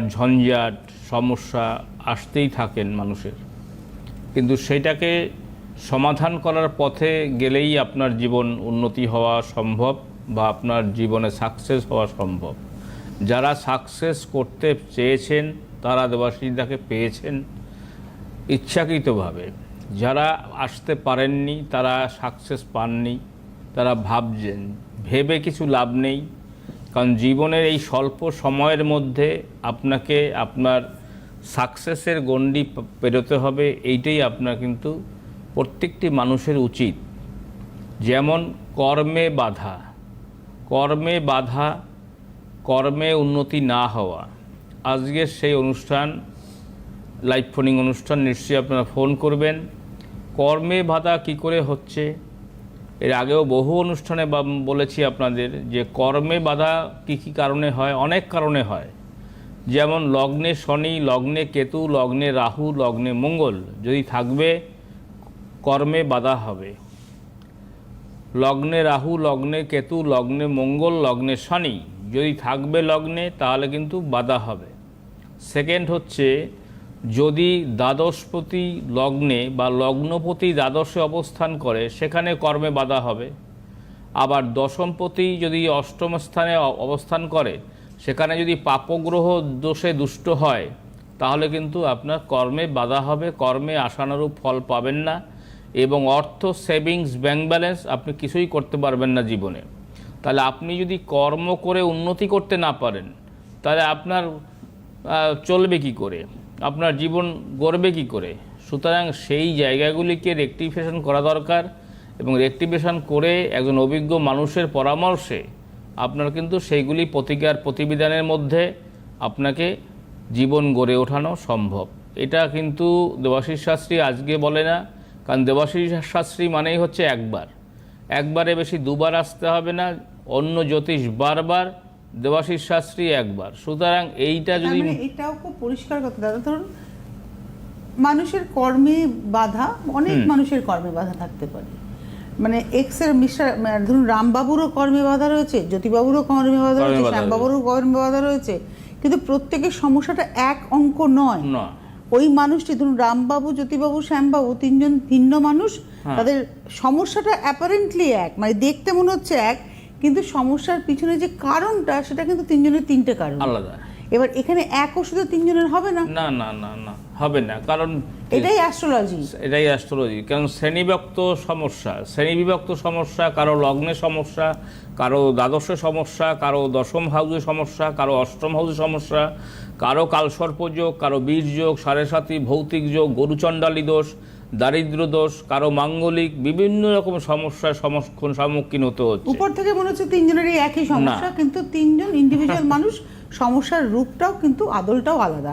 ঝঞ্ঝাট, সমস্যা আসতেই থাকেন মানুষের। কিন্তু সেটাকে সমাধান করার পথে গেলেই আপনার জীবন উন্নতি হওয়া সম্ভব বা আপনার জীবনে সাকসেস হওয়া সম্ভব। যারা সাকসেস করতে চেয়েছেন, তারা দেবাশিদাকে পেয়েছেন ইচ্ছাকৃতভাবে। যারা আসতে পারেননি, তারা সাকসেস পাননি, তারা ভাবছেন, ভেবে কিছু লাভ নেই। কারণ জীবনের এই স্বল্প সময়ের মধ্যে আপনাকে আপনার সাকসেসের গণ্ডি পেরোতে হবে, এইটাই আপনার কিন্তু প্রত্যেকটি মানুষের উচিত। যেমন কর্মে বাধা কর্মে বাধা, কর্মে উন্নতি না হওয়া। আজকের সেই অনুষ্ঠান লাইভ ফোনিং অনুষ্ঠান নিশ্চয়ই আপনারা ফোন করবেন। কর্মে বাধা কি করে হচ্ছে? এর আগেও বহু অনুষ্ঠানে বলেছি আপনাদের যে কর্মে বাধা কি কি কারণে হয়, অনেক কারণে হয়। যেমন লগ্নে শনি, লগ্নে কেতু, লগ্নে রাহু, লগ্নে মঙ্গল, যদি থাকবে, কর্মে বাধা হবে। লগ্নে রাহু, লগ্নে কেতু, লগ্নে মঙ্গল, লগ্নে শনি, যদি থাকবে লগ্নে, তাহলে কিন্তু বাধা হবে। সেকেন্ড হচ্ছে যদি দ্বাদশপতি লগ্নে বা লগ্নপতি দ্বাদশে অবস্থান করে, সেখানে কর্মে বাধা হবে। আবার দশমপতি যদি অষ্টম স্থানে অবস্থান করে, সেখানে যদি পাপগ্রহ দোষে দুষ্ট হয়, তাহলে কিন্তু আপনার কর্মে বাধা হবে, কর্মে আশানুরূপ ফল পাবেন না এবং অর্থ, সেভিংস, ব্যাংক ব্যালেন্স আপনি কিছুই করতে পারবেন না জীবনে। তাহলে আপনি যদি কর্ম করে উন্নতি করতে না পারেন, তাহলে আপনার চলবে কি করে? আপনার জীবন গড়বে কি করে? সুতরাং সেই জায়গাগুলিকে রেকটিফিকেশন করা দরকার এবং রেকটিফিকেশন করে একজন অভিজ্ঞ মানুষের পরামর্শে আপনার কিন্তু সেইগুলি প্রতিকার প্রতিবিধানের মধ্যে আপনাকে জীবন গড়ে ওঠানো সম্ভব। এটা কিন্তু দেবাশিস শাস্ত্রী আজকে বলে না, কারণ দেবাশিস শাস্ত্রী মানেই হচ্ছে একবার। একবারে বেশি দুবার আসতে হবে না, অন্য জ্যোতিষ বারবার দেবাশিস শাস্ত্রী একবার। সুতরাং এইটা যদি মানে এটাও খুব পরিষ্কার কথা দাদা। ধরুন মানুষের কর্মে বাধা অনেক মানুষের কর্মে বাধা থাকতে পারে। মানে এক্সের মিস্টার মানে ধরুন রামবাবুরও কর্মে বাধা রয়েছে জ্যোতিবাবুরও কর্মে বাধা রয়েছে শ্যামবাবুরও কর্মে বাধা রয়েছে কিন্তু প্রত্যেকের সমস্যাটা এক অঙ্ক নয়। ওই মানুষটি ধরুন রামবাবু জ্যোতিবাবু শ্যামবাবু তিনজন ভিন্ন মানুষ হ্যাঁ। তাদের সমস্যাটা অ্যাপারেন্টলি এক মানে দেখতে মনে হচ্ছে এক কিন্তু সমস্যার পিছনে যে কারণটা সেটা কিন্তু তিনজনের তিনটে কারণ। আলাদা। এবার এখানে এক ওষুধে তিনজনের হবে না? না না না না হবে না কারণ এটাই অ্যাস্ট্রোলজি এটাই অ্যাস্ট্রোলজি কারণ শ্রেণীবিভক্ত সমস্যা শ্রেণীবিভক্ত সমস্যা কারও লগ্নে সমস্যা কারও দ্বাদশে সমস্যা কারও দশম হাউসে সমস্যা কারও অষ্টম হাউসে সমস্যা কারও কালসর্প যোগ কারও বীর যোগ সাড়ে সাতি ভৌতিক যোগ গরুচণ্ডালী দোষ দারিদ্র দোষ কারও মাঙ্গলিক বিভিন্ন রকম সমস্যার সমক্ষণ সম্মুখীন হতে হচ্ছে। উপর থেকে মনে হচ্ছে তিনজনেরই একই সমস্যা কিন্তু তিনজন ইন্ডিভিজুয়াল মানুষ সমস্যার রূপটাও কিন্তু আদলটাও আলাদা।